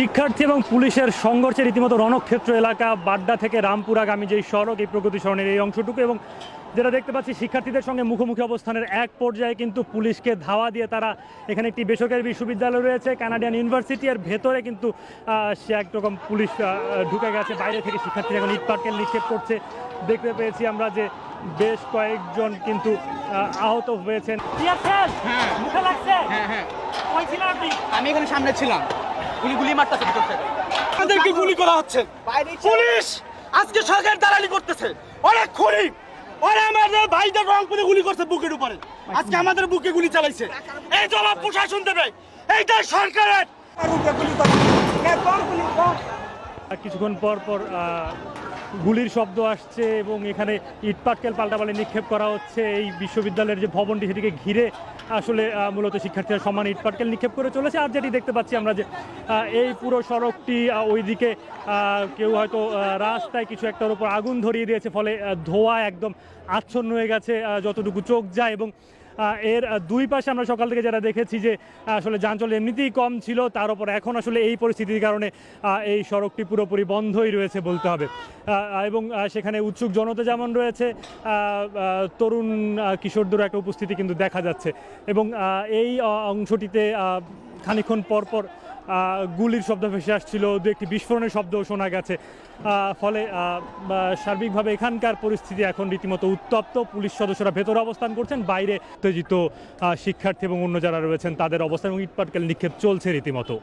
শিক্ষার্থী এবং পুলিশের সংঘর্ষে রীতিমতো রণক্ষেত্র এলাকা বাড্ডা থেকে রামপুরাগামী যেই সড়ক এই প্রগতি সরণের এই অংশটুকু এবং যেটা দেখতে পাচ্ছি শিক্ষার্থীদের সঙ্গে মুখোমুখি অবস্থানের এক পর্যায়ে কিন্তু পুলিশকে ধাওয়া দিয়ে তারা এখানে একটি বেসরকারি বিশ্ববিদ্যালয় রয়েছে কানাডিয়ান ইউনিভার্সিটি। এর ভেতরে কিন্তু সে একরকম পুলিশ ঢুকে গেছে বাইরে থেকে শিক্ষার্থীরা এখন ইট পাটকেল নিক্ষেপ করছে। দেখতে পেয়েছি আমরা যে বেশ কয়েকজন কিন্তু আহত হয়েছেন। হ্যাঁ। হ্যাঁ হ্যাঁ। আমি এখানে সামনে ছিলাম। গুলি গুলি মারতেছে ভিতর থেকে। আমাদেরকে গুলি করা হচ্ছে। পুলিশ আজকে সরকার দালালি করতেছে। অনেক খুনি। ওরা আমাদের ভাইদের রংপুরে গুলি করছে বুকের উপরে। আজকে আমাদের বুকে গুলি চালাইছে। এই জবাব প্রশাসন দেবে। এইটা সরকারের। আর কিছুক্ষণ পর পর গুলির শব্দ আসছে এবং এখানে ইটপাটকেল পাল্টাপাল্টি নিক্ষেপ করা হচ্ছে। এই বিশ্ববিদ্যালয়ের যে ভবনটি সেটিকে ঘিরে আসলে মূলত শিক্ষার্থীরা সমান ইটপাটকেল নিক্ষেপ করে চলেছে। আর যেটি দেখতে পাচ্ছি আমরা যে এই পুরো সড়কটি ওইদিকে কেউ হয়তো রাস্তায় কিছু একটার উপর আগুন ধরিয়ে দিয়েছে, ফলে ধোঁয়া একদম আচ্ছন্ন হয়ে গেছে যতটুকু চোখ যায় এবং এর দুই পাশে আমরা সকাল থেকে যারা দেখেছি যে আসলে যানচল এমনিতেই কম ছিল তার উপর এখন আসলে এই পরিস্থিতির কারণে এই সড়কটি পুরোপুরি বন্ধই রয়েছে বলতে হবে। এবং সেখানে উৎসুক জনতা যেমন রয়েছে তরুণ কিশোরদের একটা উপস্থিতি কিন্তু দেখা যাচ্ছে। এবং এই অংশটিতে খানিক্ষণ খানিকক্ষণ পর পর আহ, গুলির শব্দ ভেসে আসছিল, দু একটি বিস্ফোরণের শব্দও শোনা গেছে। ফলে সার্বিকভাবে এখানকার পরিস্থিতি এখন রীতিমতো উত্তপ্ত। পুলিশ সদস্যরা ভেতরে অবস্থান করছেন, বাইরে উত্তেজিত শিক্ষার্থী এবং অন্য যারা রয়েছেন, তাদের অবস্থান এবং ইটপাটকেল নিক্ষেপ চলছে রীতিমতো।